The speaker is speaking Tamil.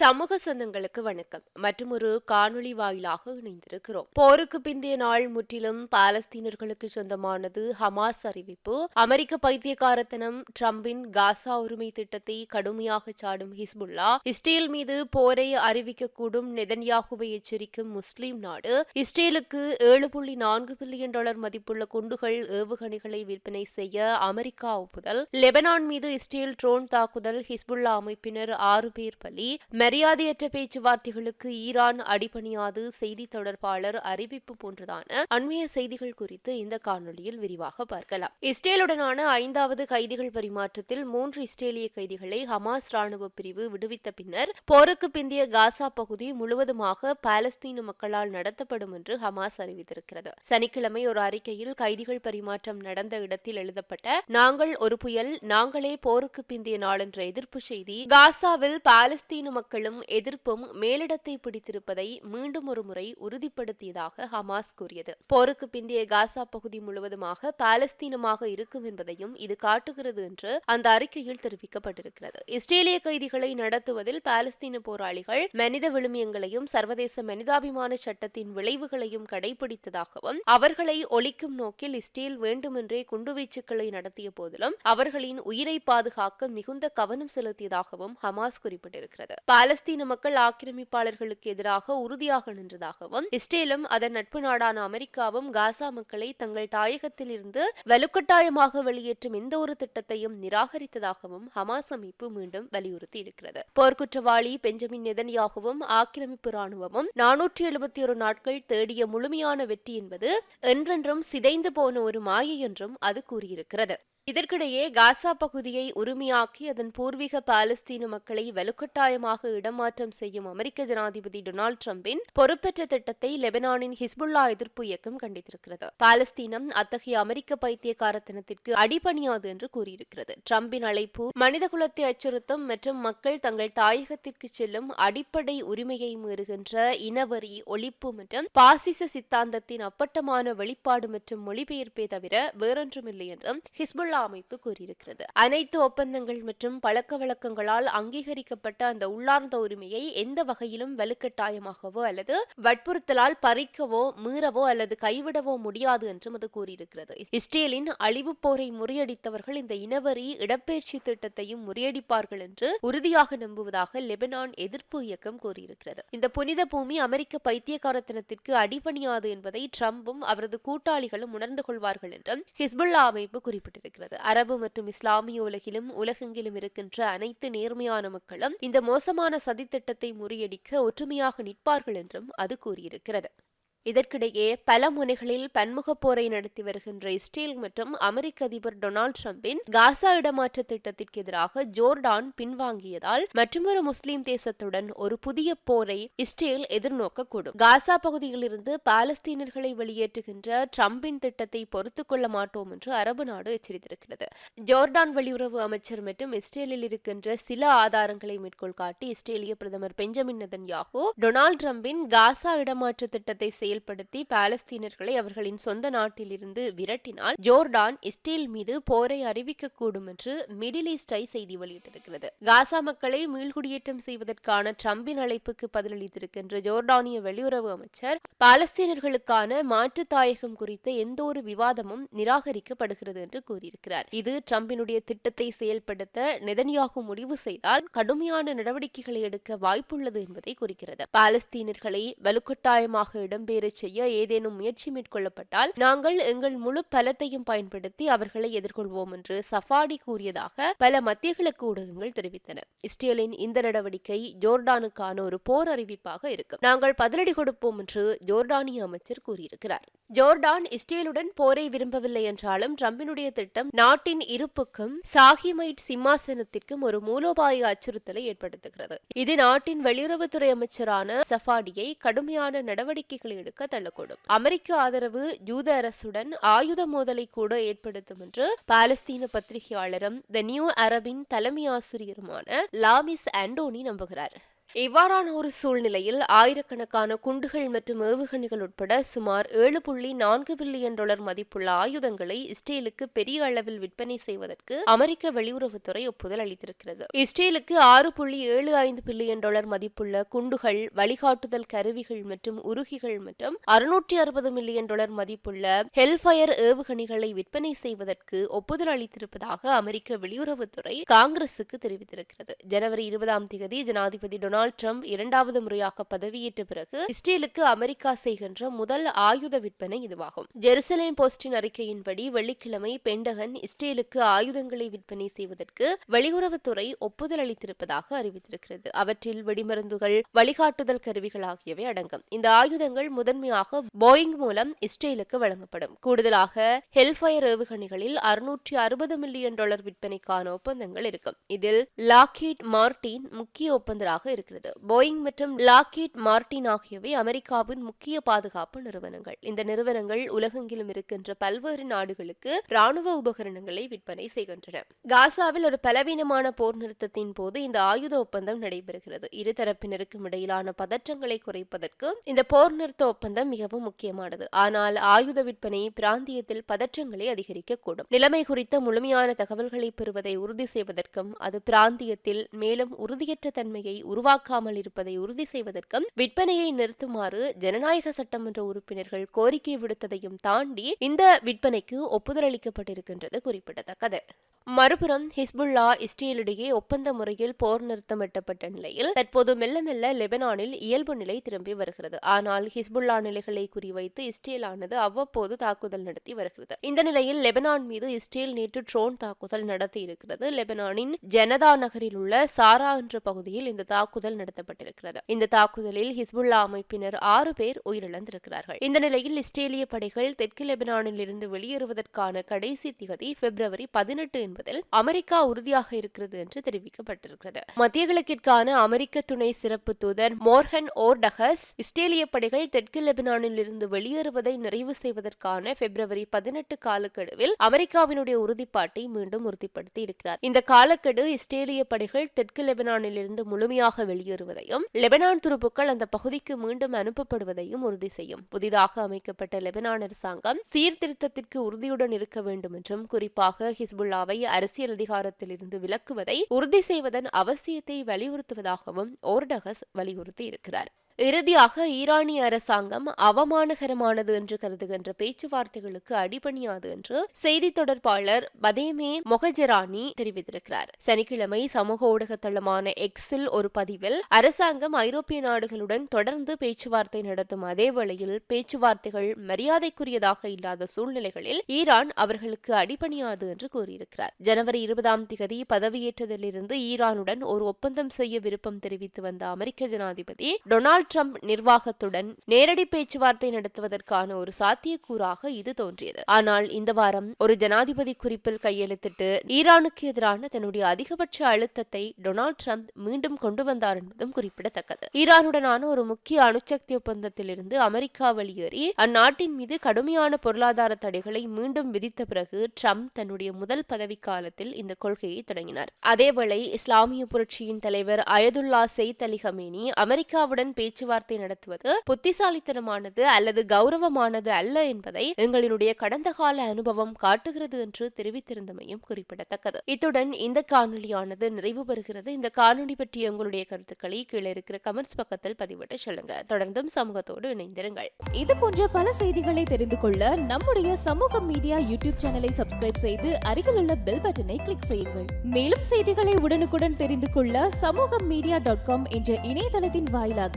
சமூக சொந்தங்களுக்கு வணக்கம். மற்றும் ஒரு காணொளி வாயிலாக இணைந்திருக்கிறோம். போருக்கு பிந்தைய நாள் முற்றிலும் பாலஸ்தீனர்களுக்கு சொந்தமானது ஹமாஸ் அறிவிப்பு. அமெரிக்க பைத்தியக்காரத்தனம் டிரம்பின் காசா உரிமை திட்டத்தை கடுமையாக சாடும் ஹிஸ்புல்லா. இஸ்ரேல் மீது போரை அறிவிக்கக்கூடும் நெதன்யாகுவை எச்சரிக்கும் முஸ்லிம் நாடு. இஸ்ரேலுக்கு ஏழு புள்ளி நான்கு பில்லியன் டாலர் மதிப்புள்ள குண்டுகள் ஏவுகணைகளை விற்பனை செய்ய அமெரிக்கா ஒப்புதல். லெபனான் மீது இஸ்ரேல் ட்ரோன் தாக்குதல் ஹிஸ்புல்லா அமைப்பினர் ஆறு பேர் பலி. மரியாதையற்ற பேச்சுவார்த்தைகளுக்கு ஈரான் அடிபணியாது செய்தி தொடர்பாளர் அறிவிப்பு போன்றதான அண்மைய செய்திகள் குறித்து இந்த காணொளியில் விரிவாக பார்க்கலாம். இஸ்ரேலுடனான ஐந்தாவது கைதிகள் பரிமாற்றத்தில் மூன்று இஸ்ரேலிய கைதிகளை ஹமாஸ் ராணுவ பிரிவு விடுவித்த பின்னர் போருக்கு பிந்தைய காசா பகுதி முழுவதுமாக பாலஸ்தீன மக்களால் நடத்தப்படும் என்று ஹமாஸ் அறிவித்திருக்கிறது. சனிக்கிழமை ஒரு அறிக்கையில் கைதிகள் பரிமாற்றம் நடந்த இடத்தில் எழுதப்பட்ட நாங்கள் ஒரு புயல் நாங்களே போருக்கு பிந்திய நாள் என்ற எதிர்ப்பு செய்தி காசாவில் பாலஸ்தீன மக்கள் மக்களும் எதிர்ப்பும் மேலிடத்தை பிடித்திருப்பதை மீண்டும் ஒரு முறை உறுதிப்படுத்தியதாக ஹமாஸ் கூறியது. போருக்கு பிந்தைய காசா பகுதி முழுவதுமாக பாலஸ்தீனமாக இருக்கும் என்பதையும் இது காட்டுகிறது என்று அந்த அறிக்கையில் தெரிவிக்கப்பட்டிருக்கிறது. இஸ்ரேலிய கைதிகளை நடத்துவதில் பாலஸ்தீன போராளிகள் மனித விழுமியங்களையும் சர்வதேச மனிதாபிமான சட்டத்தின் விளைவுகளையும் கடைபிடித்ததாகவும் அவர்களை ஒழிக்கும் நோக்கில் இஸ்ரேல் வேண்டுமென்றே குண்டுவீச்சுக்களை நடத்திய போதிலும் அவர்களின் உயிரை பாதுகாக்க மிகுந்த கவனம் செலுத்தியதாகவும் ஹமாஸ் குறிப்பிட்டிருக்கிறது. பாலஸ்தீன மக்கள் ஆக்கிரமிப்பாளர்களுக்கு எதிராக உறுதியாக நின்றதாகவும் இஸ்ரேலும் அதன் நட்பு நாடான அமெரிக்காவும் காசா மக்களை தங்கள் தாயகத்தில் இருந்து வலுக்கட்டாயமாக வெளியேற்றும் எந்த ஒரு திட்டத்தையும் நிராகரித்ததாகவும் ஹமாஸ் அமைப்பு மீண்டும் வலியுறுத்தி இருக்கிறது போர்க்குற்றவாளி பெஞ்சமின் நெதன்யாகவும் ஆக்கிரமிப்பு ராணுவமும் நானூற்றி எழுபத்தி ஒரு நாட்கள் தேடிய முழுமையான வெற்றி என்பது என்றென்றும் சிதைந்து போன ஒரு மாயை என்றும் அது கூறியிருக்கிறது. இதற்கிடையே காசா பகுதியை உரிமையாக்கி அதன் பூர்வீக பாலஸ்தீன மக்களை வலுக்கட்டாயமாக இடமாற்றம் செய்யும் அமெரிக்க ஜனாதிபதி டொனால்டு டிரம்பின் பொறுப்பேற்ற திட்டத்தை லெபனானின் ஹிஸ்புல்லா எதிர்ப்பு இயக்கம் கண்டித்திருக்கிறது. பாலஸ்தீனம் அத்தகைய அமெரிக்க பைத்தியக்காரத்தனத்திற்கு அடிபணியாது என்று கூறியிருக்கிறது. டிரம்பின் அழைப்பு மனிதகுலத்தை அச்சுறுத்தும் மற்றும் மக்கள் தங்கள் தாயகத்திற்கு செல்லும் அடிப்படை உரிமையை மீறுகின்ற இனவரி ஒழிப்பு மற்றும் பாசிச சித்தாந்தத்தின் அப்பட்டமான வெளிப்பாடு மற்றும் மொழிபெயர்ப்பே தவிர வேறொன்றுமில்லை என்றும் ஹிஸ்புல்லா அமைப்பு கூறியிருக்கிறது. அனைத்து ஒப்பந்தங்கள் மற்றும் பழக்க வழக்கங்களால் அங்கீகரிக்கப்பட்ட அந்த உள்ளார்ந்த உரிமையை எந்த வகையிலும் வலுக்கட்டாயமாகவோ அல்லது வற்புறுத்தலால் பறிக்கவோ மீறவோ அல்லது கைவிடவோ முடியாது என்றும் அது கூறியிருக்கிறது. இஸ்ரேலின் அழிவு போரை முறியடித்தவர்கள் இந்த இனவரி இடப்பெயர்ச்சி திட்டத்தையும் முறியடிப்பார்கள் என்று உறுதியாக நம்புவதாக லெபனான் எதிர்ப்பு இயக்கம் கூறியிருக்கிறது. இந்த புனித பூமி அமெரிக்க பைத்தியகாரத்தனத்திற்கு அடிபணியாது என்பதை ட்ரம்பும் அவரது கூட்டாளிகளும் உணர்ந்து கொள்வார்கள் என்றும் ஹிஸ்புல்லா அமைப்பு குறிப்பிட்டிருக்கிறது. அரபு மற்றும் இஸ்லாமிய உலகிலும் உலகெங்கிலும் இருக்கின்ற அனைத்து நேர்மையான மக்களும் இந்த மோசமான சதித்திட்டத்தை முறியடிக்க ஒற்றுமையாக நிற்பார்கள் என்றும் அது கூறியிருக்கிறது. இதற்கிடையே பல முனைகளில் பன்முக போரை நடத்தி வருகின்ற இஸ்ரேல் மற்றும் அமெரிக்க அதிபர் டொனால்டு டிரம்பின் காசா இடமாற்ற திட்டத்திற்கு எதிராக ஜோர்டான் பின்வாங்கியதால் மற்றொரு முஸ்லிம் தேசத்துடன் ஒரு புதிய போரை இஸ்ரேல் எதிர்நோக்கக்கூடும் காசா பகுதியிலிருந்து பாலஸ்தீனர்களை வெளியேற்றுகின்ற டிரம்பின் திட்டத்தை பொறுத்துக் கொள்ள மாட்டோம் என்று அரபு நாடு எச்சரித்திருக்கிறது. ஜோர்டான் வெளியுறவு அமைச்சர் மற்றும் இஸ்ரேலில் இருக்கின்ற சில ஆதாரங்களை மேற்கோள் காட்டி இஸ்ரேலிய பிரதமர் பெஞ்சமின் நெதன்யாகு டொனால்டு டிரம்பின் காசா இடமாற்ற திட்டத்தை செயல்படுத்தி பாலஸ்தீனர்களை அவர்களின் சொந்த நாட்டிலிருந்து விரட்டினால் ஜோர்டான் இஸ்ரேல் மீது போரை அறிவிக்கக்கூடும் என்று மிடில் ஈஸ்டை செய்தி வெளியிட்டிருக்கிறது. காசா மக்களை மீள்குடியேற்றம் செய்வதற்கான டிரம்பின் அழைப்புக்கு பதிலளித்திருக்கின்ற ஜோர்டானிய வெளியுறவு அமைச்சர் பாலஸ்தீனர்களுக்கான மாற்று தாயகம் குறித்த எந்த ஒரு விவாதமும் நிராகரிக்கப்படுகிறது என்று கூறியிருக்கிறார். இது டிரம்பினுடைய திட்டத்தை செயல்படுத்த நெதன்யாகு முடிவு செய்தால் கடுமையான நடவடிக்கைகளை எடுக்க வாய்ப்புள்ளது என்பதை குறிக்கிறது. பாலஸ்தீனர்களை வலுக்கட்டாயமாக இடம்பெயர நிறைவேறச் செய்ய ஏதேனும் முயற்சி மேற்கொள்ளப்பட்டால் நாங்கள் எங்கள் முழு பலத்தையும் பயன்படுத்தி அவர்களை எதிர்கொள்வோம் என்று சஃபாடி கூறியதாக பல மத்திய கிழக்கு ஊடகங்கள் தெரிவித்தன. இஸ்ரேலின் இந்த நடவடிக்கை ஜோர்டானுக்கான ஒரு போர் அறிவிப்பாக இருக்கும். நாங்கள் பதிலடி கொடுப்போம் என்று ஜோர்டானிய அமைச்சர் கூறியிருக்கிறார். ஜோர்டான் இஸ்ரேலுடன் போரை விரும்பவில்லை என்றாலும் ட்ரம்பினுடைய திட்டம் நாட்டின் இருப்புக்கும் சாகிமைட் சிம்மாசனத்திற்கும் ஒரு மூலோபாய அச்சுறுத்தலை ஏற்படுத்துகிறது. இது நாட்டின் வெளியுறவுத்துறை அமைச்சரான சஃபாடியை கடுமையான நடவடிக்கைகளை எடுக்க தள்ளக்கூடும். அமெரிக்க ஆதரவு யூத அரசுடன் ஆயுத மோதலை கூட ஏற்படுத்தும் என்று பாலஸ்தீன பத்திரிகையாளரும் த நியூ அரபின் தலைமை ஆசிரியருமான லாமிஸ் ஆண்டோனி நம்புகிறார். இவ்வாறான ஒரு சூழ்நிலையில் ஆயிரக்கணக்கான குண்டுகள் மற்றும் ஏவுகணைகள் உட்பட சுமார் ஏழு புள்ளி நான்கு பில்லியன் டாலர் மதிப்புள்ள ஆயுதங்களை இஸ்ரேலுக்கு பெரிய அளவில் விற்பனை செய்வதற்கு அமெரிக்க வெளியுறவுத்துறை ஒப்புதல் அளித்திருக்கிறது. இஸ்ரேலுக்கு ஆறு புள்ளி ஏழு ஐந்து பில்லியன் டாலர் மதிப்புள்ள குண்டுகள் வழிகாட்டுதல் கருவிகள் மற்றும் உருகிகள் மற்றும் அறுநூற்றி அறுபது மில்லியன் டாலர் மதிப்புள்ள ஹெல்ஃபயர் ஏவுகணைகளை விற்பனை செய்வதற்கு ஒப்புதல் அளித்திருப்பதாக அமெரிக்க வெளியுறவுத்துறை காங்கிரசுக்கு தெரிவித்திருக்கிறது. ஜனவரி இருபதாம் தேதி ஜனாதிபதி டொனால்டு டொனால்ட் ட்ரம்ப் இரண்டாவது முறையாக பதவியேற்ற பிறகு இஸ்ரேலுக்கு அமெரிக்கா செய்கின்ற முதல் ஆயுத விற்பனை இதுவாகும். ஜெருசலேம் போஸ்டின் அறிக்கையின்படி வெள்ளிக்கிழமை பெண்டகன் இஸ்ரேலுக்கு ஆயுதங்களை விற்பனை செய்வதற்கு வெளியுறவுத்துறை ஒப்புதல் அளித்திருப்பதாக அறிவித்திருக்கிறது. அவற்றில் வெடிமருந்துகள் வழிகாட்டுதல் கருவிகள் ஆகியவை அடங்கும். இந்த ஆயுதங்கள் முதன்மையாக போயிங் மூலம் இஸ்ரேலுக்கு வழங்கப்படும். கூடுதலாக ஹெல்ஃபயர் ஏவுகணைகளில் அறுநூற்றி அறுபது மில்லியன் டாலர் விற்பனைக்கான ஒப்பந்தங்கள் இருக்கும். இதில் லாக்கீட் மார்டின் முக்கிய ஒப்பந்தராக இருக்கும் இருக்கிறது போயிங் மற்றும் லாக்கீட் மார்டின் ஆகியவை அமெரிக்காவின் முக்கிய பாதுகாப்பு நிறுவனங்கள். இந்த நிறுவனங்கள் உலகெங்கிலும் இருக்கின்ற பல்வேறு நாடுகளுக்கு ராணுவ உபகரணங்களை விற்பனை செய்கின்றன. காசாவில் ஒரு பலவீனமான போர் நிறுத்தத்தின் போது இந்த ஆயுத ஒப்பந்தம் நடைபெறுகிறது. இருதரப்பினருக்கும் இடையிலான பதற்றங்களை குறைப்பதற்கு இந்த போர் நிறுத்த ஒப்பந்தம் மிகவும் முக்கியமானது. ஆனால் ஆயுத விற்பனை பிராந்தியத்தில் பதற்றங்களை அதிகரிக்கக்கூடும். நிலைமை குறித்த முழுமையான தகவல்களை பெறுவதை உறுதி செய்வதற்கும் அது பிராந்தியத்தில் மேலும் உறுதியற்ற தன்மையை உருவாக்க உருவாக்காமல் இருப்பதை உறுதி செய்வதற்கும் விற்பனையை நிறுத்துமாறு ஜனநாயக சட்டமன்ற உறுப்பினர்கள் கோரிக்கை விடுத்ததையும் தாண்டி இந்த விற்பனைக்கு ஒப்புதல் அளிக்கப்பட்டிருக்கின்றது குறிப்பிடத்தக்கது. மறுபுறம் ஹிஸ்புல்லா இஸ்ரேலிடையே ஒப்பந்த முறையில் போர் நிறுத்தம் எட்டப்பட்ட நிலையில் தற்போது மெல்ல மெல்ல லெபனானில் இயல்பு நிலை திரும்பி வருகிறது. ஆனால் ஹிஸ்புல்லா நிலைகளை குறிவைத்து இஸ்ரேலானது அவ்வப்போது தாக்குதல் நடத்தி வருகிறது. இந்த நிலையில் லெபனான் மீது இஸ்ரேல் நேற்று ட்ரோன் தாக்குதல் நடத்தி இருக்கிறது. லெபனானின் ஜனதா நகரில் உள்ள சாரா என்ற பகுதியில் இந்த தாக்குதல் நடத்தப்பட்டிருக்கிறது. இந்த தாக்குதலில் ஹிஸ்புல்லா அமைப்பினர் ஆறு பேர் உயிரிழந்திருக்கிறார்கள். இந்த நிலையில் இஸ்ரேலிய படைகள் தெற்கு லெபனானில் இருந்து வெளியேறுவதற்கான கடைசி திகதி பிப்ரவரி பதினெட்டு என்பதில் அமெரிக்கா உறுதியாக இருக்கிறது என்று தெரிவிக்கப்பட்டிருக்கிறது. மத்திய கிழக்கிற்கான அமெரிக்க துணை சிறப்பு தூதர் மோர்கன் ஓர்டகஸ் இஸ்ரேலிய படைகள் தெற்கு லெபனானில் இருந்து வெளியேறுவதை நிறைவு செய்வதற்கான பிப்ரவரி பதினெட்டு காலக்கெடுவில் அமெரிக்காவினுடைய உறுதிப்பாட்டை மீண்டும் உறுதிப்படுத்தி இருக்கிறார் இந்த காலக்கெடு இஸ்ரேலிய படைகள் தெற்கு லெபனானில் இருந்து முழுமையாக வெளியேறுவதையும் லெபனான் துருப்புக்கள் அந்த பகுதிக்கு மீண்டும் அனுப்பப்படுவதையும் உறுதி செய்யும். புதிதாக அமைக்கப்பட்ட லெபனான் அரசாங்கம் சீர்திருத்தத்திற்கு உறுதியுடன் இருக்க வேண்டும் என்றும் குறிப்பாக ஹிஸ்புல்லாவை அரசியல் அதிகாரத்திலிருந்து விலக்குவதை உறுதி செய்வதன் அவசியத்தை வலியுறுத்துவதாகவும் ஓர்டகஸ் வலியுறுத்தி இருக்கிறார் இறுதியாக ஈரானிய அரசாங்கம் அவமானகரமானது என்று கருதுகின்ற பேச்சுவார்த்தைகளுக்கு அடிபணியாது என்று செய்தி தொடர்பாளர் பதேமே மொஹஜரானி தெரிவித்திருக்கிறார். சனிக்கிழமை சமூக ஊடகத்தளமான எக்ஸில் ஒரு பதிவில் அரசாங்கம் ஐரோப்பிய நாடுகளுடன் தொடர்ந்து பேச்சுவார்த்தை நடத்தும் அதே வேளையில் பேச்சுவார்த்தைகள் மரியாதைக்குரியதாக இல்லாத சூழ்நிலைகளில் ஈரான் அவர்களுக்கு அடிபணியாது என்று கூறியிருக்கிறார். ஜனவரி இருபதாம் திகதி பதவியேற்றதிலிருந்து ஈரானுடன் ஒரு ஒப்பந்தம் செய்ய விருப்பம் தெரிவித்து வந்த அமெரிக்க ஜனாதிபதி டொனால்டு ட்ரம்ப் நிர்வாகத்துடன் நேரடி பேச்சுவார்த்தை நடத்துவதற்கான ஒரு சாத்தியக்கூறாக இது தோன்றியது. ஆனால் இந்த வாரம் ஒரு ஜனாதிபதி குறிப்பில் கையெழுத்திட்டு ஈரானுக்கு எதிரான தன்னுடைய அதிகபட்ச அழுத்தத்தை டொனால்டு ட்ரம்ப் மீண்டும் கொண்டு வந்தார் என்பதும் குறிப்பிடத்தக்கது. ஈரானுடனான ஒரு முக்கிய அணுசக்தி ஒப்பந்தத்திலிருந்து அமெரிக்கா வெளியேறி அந்நாட்டின் மீது கடுமையான பொருளாதார தடைகளை மீண்டும் விதித்த பிறகு ட்ரம்ப் தன்னுடைய முதல் பதவிக்காலத்தில் இந்த கொள்கையை தொடங்கினார். அதேவேளை இஸ்லாமிய புரட்சியின் தலைவர் அயதுல்லா செய்த் அலி ஹமேனி அமெரிக்காவுடன் பேச்சு பேச்சுவார்த்தை நடத்துவது புத்திசாலித்தனமானது அல்லது கௌரவமானது அல்ல என்பதை எங்களினுடைய கடந்த கால அனுபவம் காட்டுகிறது என்று தெரிவித்திருந்தமையும் குறிப்பிடத்தக்கது. இத்துடன் இந்த காணொலியானது நிறைவு பெறுகிறது. இந்த காணொலி பற்றிய உங்களுடைய கருத்துக்களை கீழே இருக்கிற கமெண்ட்ஸ் பக்கத்தில் பதிவிட்டு சொல்லுங்க. தொடர்ந்தும் சமூகத்தோடு இணைந்திருங்கள். இது போன்ற பல செய்திகளை தெரிந்து கொள்ள நம்முடைய சமூக மீடியா யூடியூப் சேனலை சப்ஸ்கிரைப் செய்து அருகில் உள்ள பெல் பட்டனை கிளிக் செய்யுங்கள். மேலும் செய்திகளை உடனுக்குடன் தெரிந்து கொள்ள சமூக மீடியா டாட் காம் என்ற இணையதளத்தின் வாயிலாக